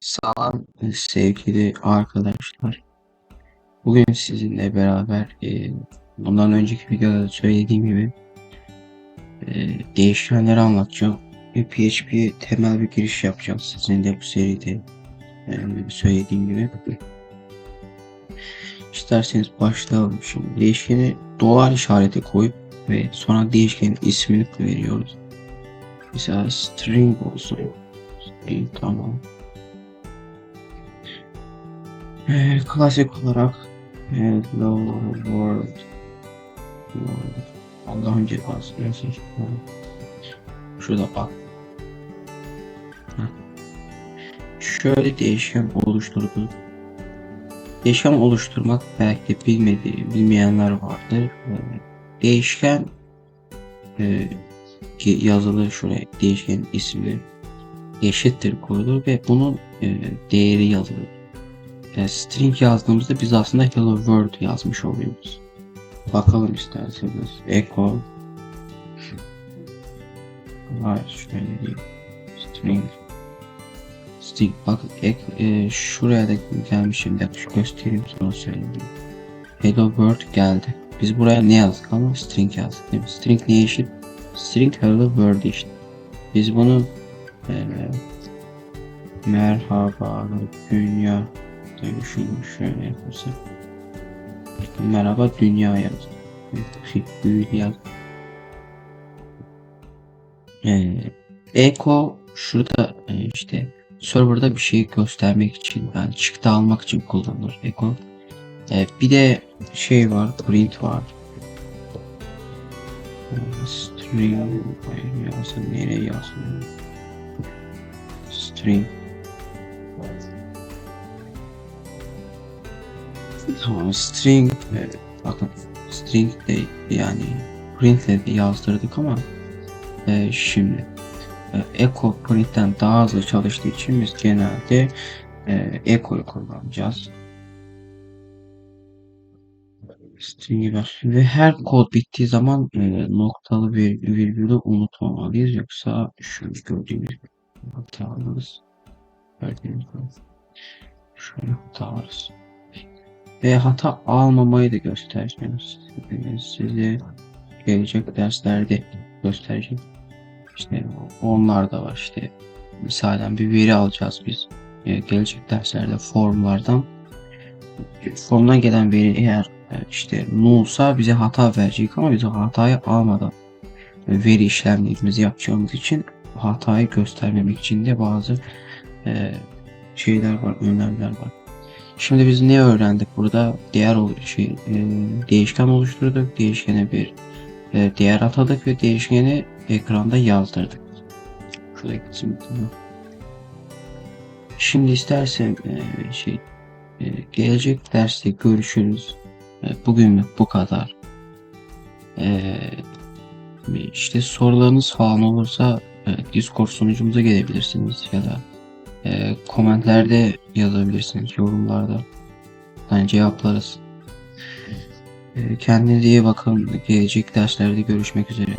Selam sevgili arkadaşlar. Bugün sizinle beraber e, bundan önceki videoda söylediğim gibi e, değişkenleri anlatacağım. Ve PHP'ye temel bir giriş yapacağım sizinle bu seride e, söylediğim gibi. İsterseniz başlayalım şimdi. Değişkeni dolar işareti koyup ve sonra değişkenin ismini veriyoruz. Mesela string olsun. String tamam. Ee, klasik olarak Hello World World Allah'ın cezası neyse Şurada bak. Şöyle değişken oluşturdu. Değişken oluşturmak belki bilmediği, bilmeyenler vardır. Ee, Değişken e, yazılı şuraya değişken ismi eşittir koyulur ve bunun e, değeri yazılır e, string yazdığımızda biz aslında hello world yazmış oluyoruz. Bakalım isterseniz. Echo Hayır şöyle değil. String String bak ek, e, şuraya da gelmişim de şu göstereyim sonra söyleyeyim. Hello world geldi. Biz buraya ne yazdık ama string yazdık değil mi? String neye eşit? String hello world eşit. Biz bunu e, merhaba dünya Şöyle şunu şöyle yapırsak. Merhaba dünya yaz. Büyük yaz. Ee, Eko şurada e, işte serverda bir şeyi göstermek için yani çıktı almak için kullanılır Eko. Ee, bir de şey var print var. Ee, String yazın nereye yazın? String Tamam string e, bakın string de yani print de yazdırdık ama e, şimdi e, echo print'ten daha hızlı çalıştığı için biz genelde e, echo'yu kullanacağız. String'i bak. Ve her kod bittiği zaman e, noktalı bir virgülü unutmamalıyız. Yoksa şu gördüğünüz hata alırız. Şöyle hata. Ve hata almamayı da göstereceğim size gelecek derslerde göstereceğim. İşte onlar da var işte. Misalen bir veri alacağız biz. Ee, gelecek derslerde formlardan. Formdan gelen veri eğer e, işte nullsa bize hata verecek ama biz hatayı almadan veri işlemlerimizi yapacağımız için hatayı göstermemek için de bazı e, şeyler var, önlemler var. Şimdi biz ne öğrendik burada? Değer şey, e, değişken oluşturduk. Değişkene bir e, değer atadık ve değişkeni ekranda yazdırdık. Şuradaki kısmı. Şimdi istersen e, şey e, gelecek derste görüşürüz. E, bugünlük bu kadar. E, işte sorularınız falan olursa e, Discord sunucumuza gelebilirsiniz ya da e, komentlerde yazabilirsiniz yorumlarda. Yani cevaplarız. E, kendinize iyi bakın. Gelecek derslerde görüşmek üzere.